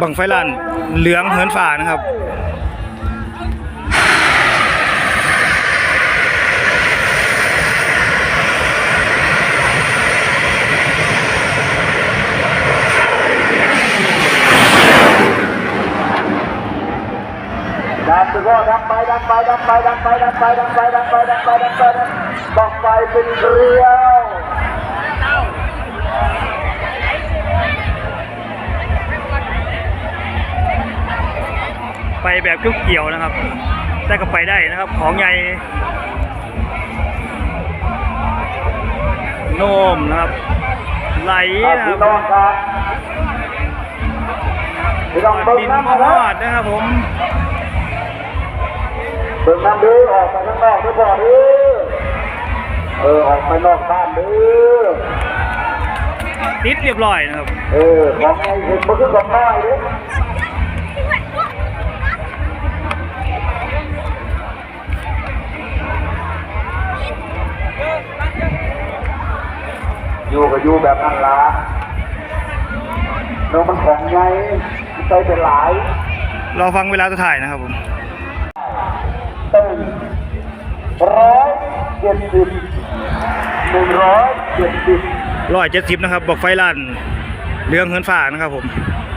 บังไฟลานเหลืองเหินฝ่านะครับดันไปก็ดันไปดันไปดันไปดันไปดันไปดันไปดันไปดันไปดันไปดันต้องไปเป็นเกลียว ไปแบบเกี่ยวๆนะครับ แต่ก็ไปได้นะครับ ของใหญ่โน้มนะครับ ไหลนะคพี่รับน้องครับพี่น้องเบิ่งดินน้ำมานะทอดนะครับผมเบิ่งน้ำดื้อออกไปข้างนอกด้วยบ่ดื้อเออออกไปนอกบ้านดื้อติดเรียบร้อยนะครับ เออของไอ้เห็นมันคือของน้อยเด้ อยู่ก็อยู่แบบนั้นละเรามันของไงมันใจเป็นหลายรอฟังเวลาจะถ่ายนะครับผมตึงร้อยเจ็ดสิบหนึ่งร้อยเจ็ดสิบร้อยเจ็ดสิบนะครับ บอกไฟลานเหลืองเหินฝ่านะครับผมเ